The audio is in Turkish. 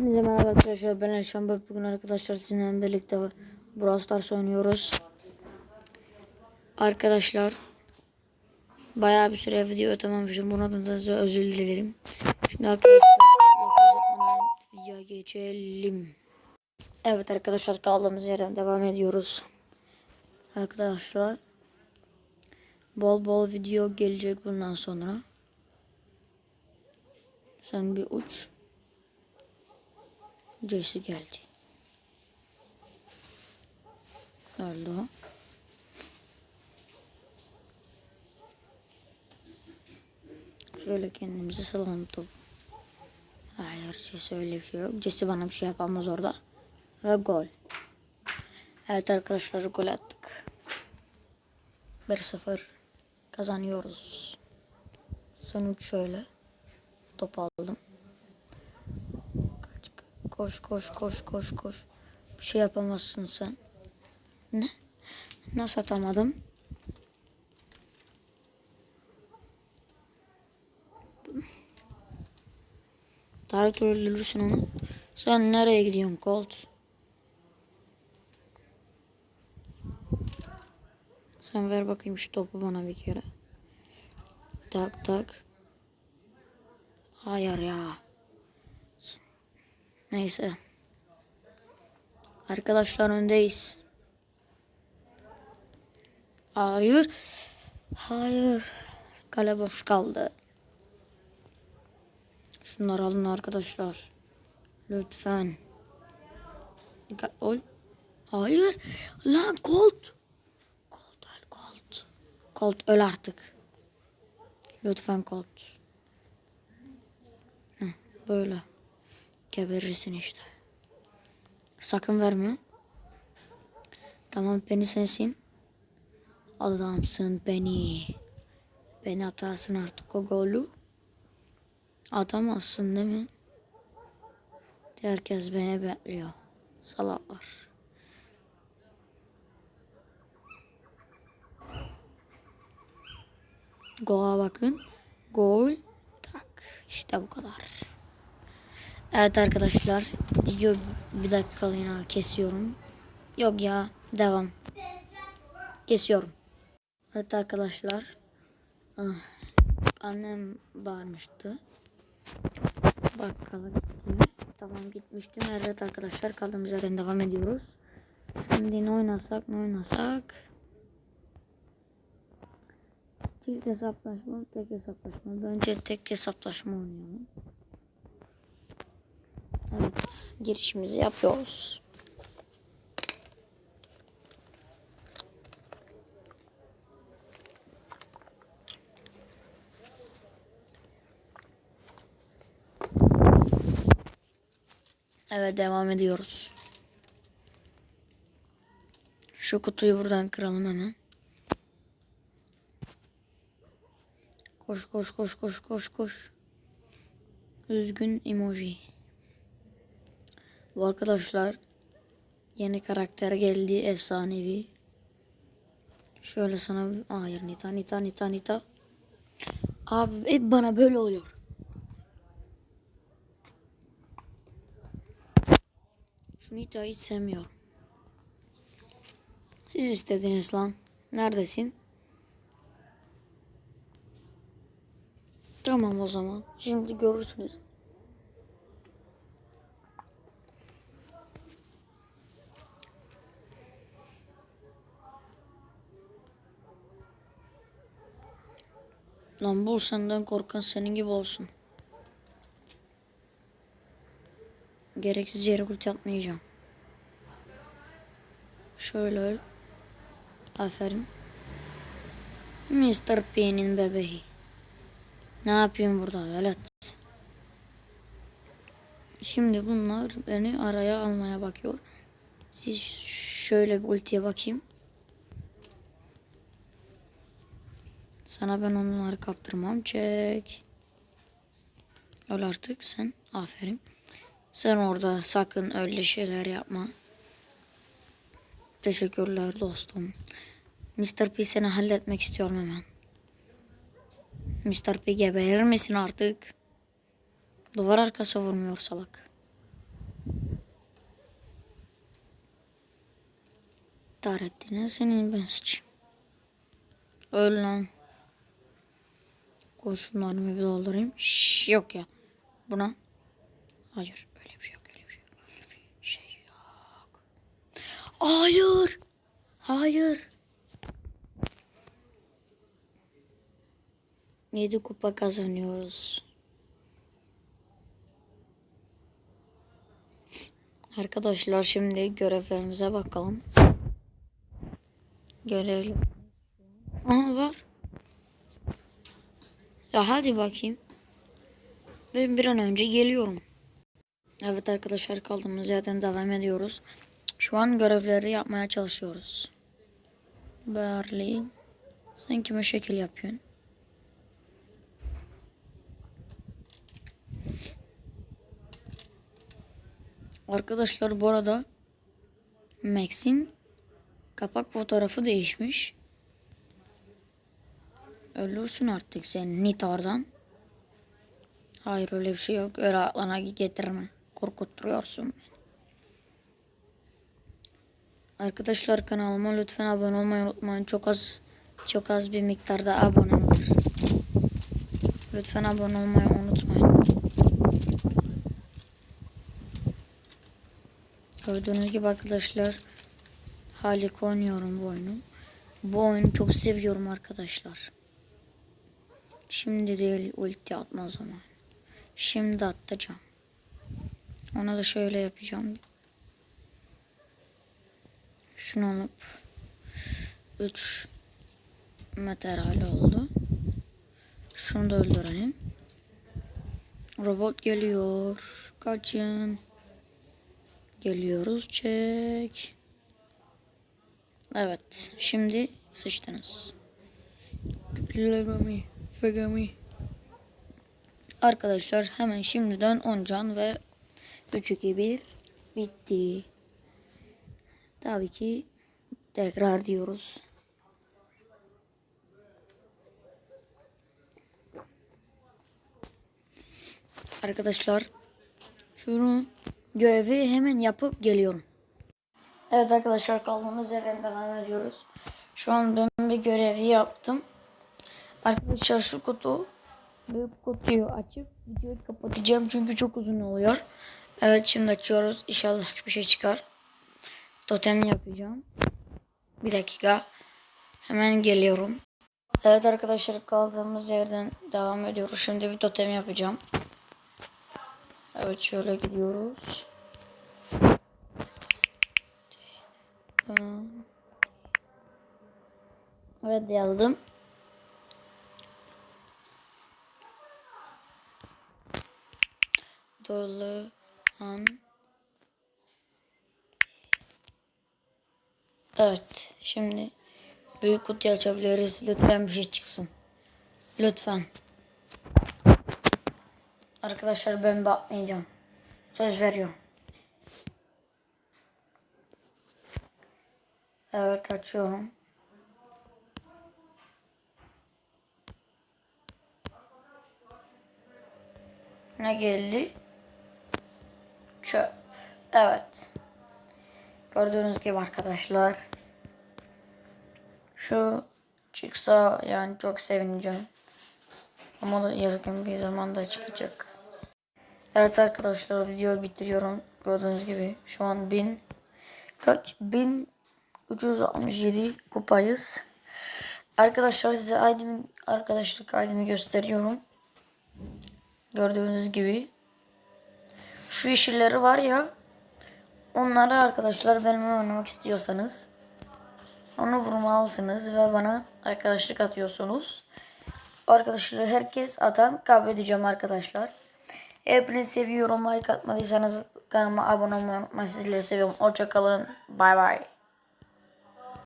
Hepinize merhaba arkadaşlar. Ben Bey. Bugün arkadaşlar sizinle birlikte Brawl Stars oynuyoruz. Arkadaşlar bayağı bir süre video atamamışım. Buna da size özür dilerim. Şimdi arkadaşlar videoya geçelim. Evet arkadaşlar kaldığımız yerden devam ediyoruz. Arkadaşlar bol bol video gelecek bundan sonra. Sen bir uç. Jesse geldi. O. Şöyle kendimizi salalım top. Hayır Jesse öyle bir şey yok. Jesse bana bir şey yapamaz orada. Ve gol. Evet arkadaşlar gol attık. 1-0 kazanıyoruz. Sonuç şöyle. Top aldım. Koş koş koş koş koş. Bir şey yapamazsın sen. Ne? Nasıl atamadım? Tarık öldürürsün onu. Sen nereye gidiyorsun Colt? Sen ver bakayım şu topu bana bir kere. Tak tak. Hayır ya. Neyse. Arkadaşlar öndeyiz. Hayır. Hayır. Kale boş kaldı. Şunları alın arkadaşlar. Lütfen. Ol. Hayır. Lan Colt. Colt öl Colt. Colt öl artık. Lütfen Colt. Böyle. Geberirsin işte. Sakın vermiyor. Tamam beni sensin. Adamsın beni. Beni atarsın artık o golü. Atamazsın değil mi? Herkes beni bekliyor. Salaklar. Gola bakın. Gol. Tak. İşte bu kadar. Evet arkadaşlar. Video bir dakikalığına kesiyorum. Yok ya. Devam. Kesiyorum. Evet arkadaşlar. Ah, annem bağırmıştı. Bakkala gitti. Tamam gitmiştim. Evet arkadaşlar kaldığımız yerden devam ediyoruz. Şimdi ne oynasak ne oynasak. Çift hesaplaşma, tek hesaplaşma. Bence tek hesaplaşma oynayalım. Evet, girişimizi yapıyoruz. Evet, devam ediyoruz. Şu kutuyu buradan kıralım hemen. Koş koş koş koş koş koş. Üzgün emoji. Bu arkadaşlar yeni karakter geldi efsanevi. Şöyle sana hayır Nita Nita Nita Nita. Abi hep bana böyle oluyor. Şu Nita'yı hiç sevmiyorum. Siz istediniz lan. Neredesin? Tamam o zaman. Şimdi görürsünüz. Lan bul senden korkan senin gibi olsun. Gereksiz yere ulti atmayacağım. Şöyle öl. Aferin. Mr. P'nin bebeği. Ne yapıyorsun burada velet? Şimdi bunlar beni araya almaya bakıyor. Siz şöyle bir ultiye bakayım. Sana ben onları kaptırmam. Çek. Öl artık sen. Aferin. Sen orada sakın öyle şeyler yapma. Teşekkürler dostum. Mr. P seni halletmek istiyorum hemen. Mr. P geberir misin artık? Duvar arkası vurmuyor salak. Tarettin'e senin ben sıçayım. Öl lan. Kurşunlarımı bir doldurayım. Şş, yok ya. Buna. Hayır. Öyle bir şey yok. Öyle bir şey yok. Öyle bir şey yok. Hayır. Hayır. 7 kupa kazanıyoruz. Arkadaşlar şimdi görevlerimize bakalım. Görevli. Aha var. Ya hadi bakayım. Ben bir an önce geliyorum. Evet arkadaşlar kaldığımız yerden devam ediyoruz. Şu an görevleri yapmaya çalışıyoruz. Barley. Sen kime şekil yapıyorsun? Arkadaşlar bu arada Max'in kapak fotoğrafı değişmiş. Ölürsün artık sen Nitar'dan. Hayır öyle bir şey yok. Öyle aklına getirme. Korkutturuyorsun beni. Arkadaşlar kanalıma lütfen abone olmayı unutmayın. Çok az çok az bir miktarda abone var. Lütfen abone olmayı unutmayın. Gördüğünüz gibi arkadaşlar harika oynuyorum bu oyunu. Bu oyunu çok seviyorum arkadaşlar. Şimdi değil ulti atma zamanı. Şimdi atacağım. Ona da şöyle yapacağım. Şunu alıp 3 materyal oldu. Şunu da öldürelim. Robot geliyor. Kaçın. Geliyoruz çek. Evet. Şimdi sıçtınız. Legami. Fegami. Arkadaşlar hemen şimdiden 10 can ve 3 2 1 bitti. Tabii ki tekrar diyoruz. Arkadaşlar şunu görevi hemen yapıp geliyorum. Evet arkadaşlar kaldığımız yerden devam ediyoruz. Şu an ben bir görevi yaptım. Arkadaşlar şu kutu büyük kutuyu açıp videoyu kapatacağım çünkü çok uzun oluyor. Evet şimdi açıyoruz. İnşallah bir şey çıkar. Totem yapacağım. Bir dakika. Hemen geliyorum. Evet arkadaşlar kaldığımız yerden devam ediyoruz. Şimdi bir totem yapacağım. Evet şöyle gidiyoruz. Tamam. Evet yazdım. Dolu. Evet şimdi büyük kutu açabiliriz. Lütfen bir şey çıksın. Lütfen. Arkadaşlar ben bakmayacağım. Söz veriyorum. Evet açıyorum. Ne geldi? Çöp. Evet. Gördüğünüz gibi arkadaşlar. Şu çıksa yani çok sevineceğim. Ama da yazık ki bir zamanda çıkacak. Evet arkadaşlar videoyu bitiriyorum. Gördüğünüz gibi şu an 1000 kaç 1367 kupayız. Arkadaşlar size ID'mi arkadaşlık ID'mi gösteriyorum. Gördüğünüz gibi. Şu yeşilleri var ya. Onları arkadaşlar benimle oynamak istiyorsanız onu vurmalısınız ve bana arkadaşlık atıyorsunuz. Arkadaşları herkes atan kaybedeceğim arkadaşlar. Hepinizi seviyorum. Like atmadıysanız kanalıma abone olmayı unutmayın. Sizleri seviyorum. Hoşçakalın. Bay bay.